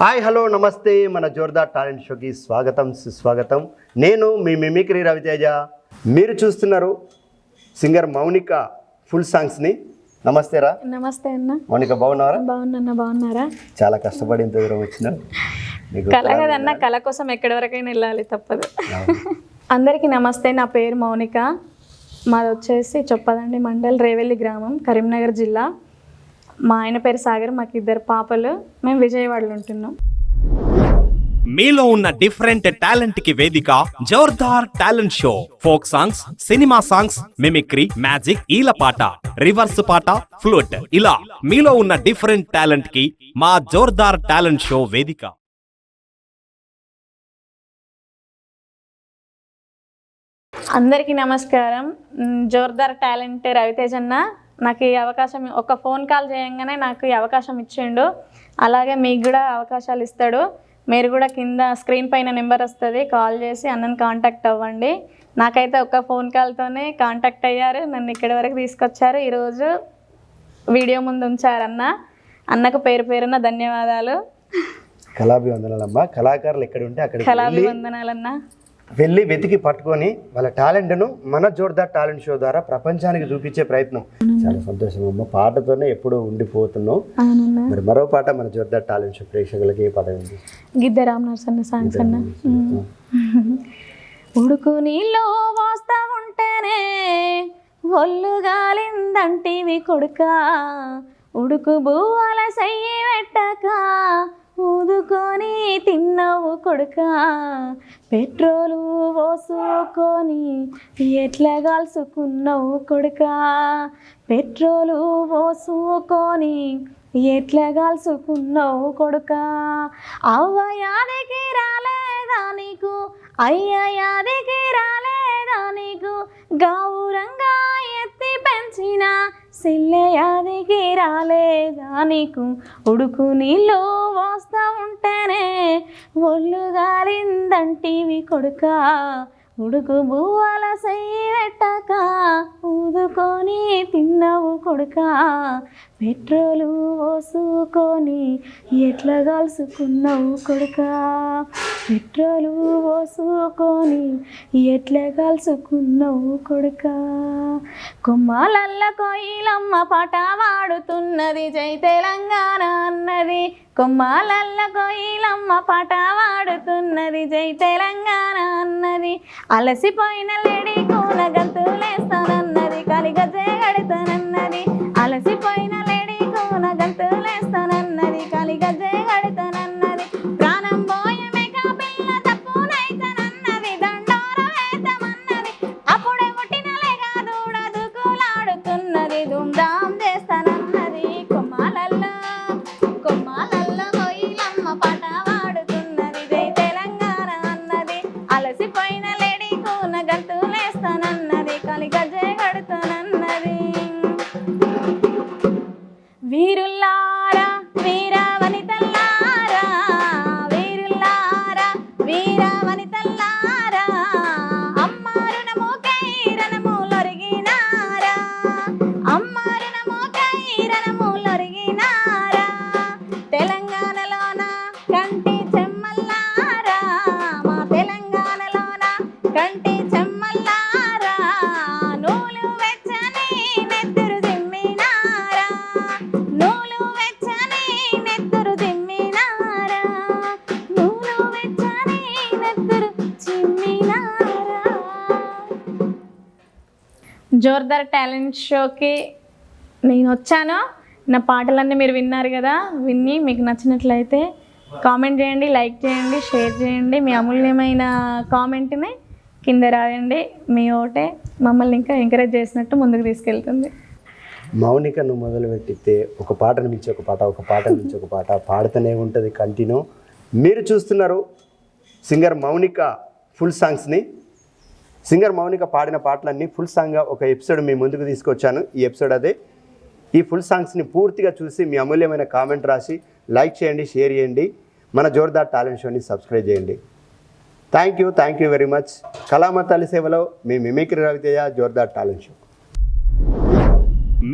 Hi hello నమస్తే. మన Jordar talent షోకి స్వాగతం సుస్వాగతం. నేను మీ మిమిక్రీ రవితేజ. మీరు చూస్తున్నారు సింగర్ మౌనిక ఫుల్ సాంగ్స్ని నమస్తే రా. నమస్తే అన్న. మౌనిక బాగున్నారా బాగున్నా బాగున్నారా? చాలా కష్టపడి ఇంత దూరం వచ్చిన. కళ కదన్న కళ కోసం ఎక్కడి వరకైనా వెళ్ళాలి తప్పదు. అందరికీ నమస్తే. నా పేరు మౌనిక. మాది వచ్చేసి చొప్పదండి మండల్ రేవెల్లి గ్రామం కరీంనగర్ జిల్లా. మా ఆయన పేరు సాగర్ మాకు ఇద్దరు పాపలు. మేము విజయవాడలో ఉంటున్నాం. మీలో ఉన్న డిఫరెంట్ టాలెంట్కి వేదిక Jordar talent show. Folk songs cinema songs mimicry magic ఈల పాట రివర్స్ పాట ఫ్లూట్. ఇలా మీలో ఉన్న డిఫరెంట్ టాలెంట్కి మా జోర్దార్ టాలెంట్ షో వేదిక. అందరికీ నమస్కారం. జోర్దార్ టాలెంట్ రవితేజ్ అన్న నాకు ఈ అవకాశం ఒక ఫోన్ కాల్ చేయంగానే నాకు ఈ అవకాశం ఇచ్చిండు. అలాగే మీకు కూడా అవకాశాలు ఇస్తాడు. మీరు కూడా కింద స్క్రీన్ పైన నెంబర్ వస్తుంది కాల్ చేసి అన్నని కాంటాక్ట్ అవ్వండి. నాకైతే ఒక ఫోన్ కాల్తోనే కాంటాక్ట్ అయ్యారు. నన్ను ఇక్కడి వరకు తీసుకొచ్చారు. ఈరోజు వీడియో ముందు ఉంచారు అన్న. అన్నకు పేరు పేరున ధన్యవాదాలు. కళాభివందనాలమ్మా కళాకారులు ఎక్కడ ఉంటే అక్కడికి వెళ్ళి కళాభివందనాలన్నా వెళ్ళి వెతికి పట్టుకొని వాళ్ళ టాలెంట్ను మన జోర్దార్ టాలెంట్ షో ద్వారా ప్రపంచానికి చూపించే ప్రయత్నం. చాలా సంతోషం అమ్మ. పాటతోనే ఎప్పుడు ఉండిపోతున్నావు. అవునన్నా మరి మరో పాట మన జోర్దార్ టాలెంట్ షో ప్రేక్షకులకి ఏ పాట ఉంది? గిద్దె రామ్ నరసన్న సాంగ్స్ అన్న. ఉడుకు నీళ్ళు పోస్తా ఉంటేనే ఒళ్ళు గాలిందంటివి కొడుక. ఉడుకు బువ్వల సయ్యి పెట్టక ఊదుకొని తిన్నావు కొడుక. పెట్రోలు పోసుకొని ఎట్లా కాల్చుకున్నావు కొడుక? పెట్రోలు పోసుకొని ఎట్లా కాల్చుకున్నావు కొడుక? అవ్వ యాదికి రాలేదా నీకు? అయ్య యాదికి రాలేదా నీకు? గౌరంగా ఎత్తి సిల్లయాదికి రాలేదా నీకు ఉడుకు నీళ్ళు వస్తా ఉంటేనే ఒళ్ళు గాలిందంటివి కొడుకా. ఉడుకు బువ్వల సైవెట్టక పెట్టక ఊదుకొని తిన్నవు కొడుక. పెట్రోలు పోసుకొని ఎట్లా కాల్చుకున్నావు కొడుక? పెట్రోలు పోసుకొని ఎట్లా కలుసుకున్నావు కొడుక? కొమ్మాలల్ల కోయిలమ్మ పాట పాడుతున్నది జై తెలంగాణ అన్నది. కొమ్మాలల్ల కోయిలమ్మ పాట పాడుతున్నది జై తెలంగాణ అలసిపోయిన లేడీ కూల గంతులేస్తానన్నది కలిగజే వీరుల్లారా వీరా జోర్దార్ టాలెంట్ షోకి నేను వచ్చాను. నా పాటలన్నీ మీరు విన్నారు కదా విన్ని మీకు నచ్చినట్లయితే కామెంట్ చేయండి లైక్ చేయండి షేర్ చేయండి. మీ అమూల్యమైన కామెంట్ని కింద రాయండి. మీ ఓటే మమ్మల్ని ఇంకా ఎంకరేజ్ చేసినట్టు ముందుకు తీసుకెళ్తుంది. మౌనికను మొదలుపెట్టితే ఒక పాట నుంచి ఒక పాట ఒక పాట నుంచి ఒక పాట పాడుతూనే ఉంటుంది కంటిన్యూ. మీరు చూస్తున్నారు సింగర్ మౌనిక ఫుల్ సాంగ్స్ని. సింగర్ మౌనిక పాడిన పాటలన్నీ ఫుల్ సాంగ్గా ఒక ఎపిసోడ్ మీ ముందుకు తీసుకొచ్చాను. ఈ ఎపిసోడ్ అదే. ఈ ఫుల్ సాంగ్స్ని పూర్తిగా చూసి మీ అమూల్యమైన కామెంట్ రాసి లైక్ చేయండి షేర్ చేయండి. మన జోర్దార్ టాలెంట్ షోని సబ్స్క్రైబ్ చేయండి. Thank you thank you very much. కళామతాలి సేవలో మీ mimicry Raviteja Jordar talent show.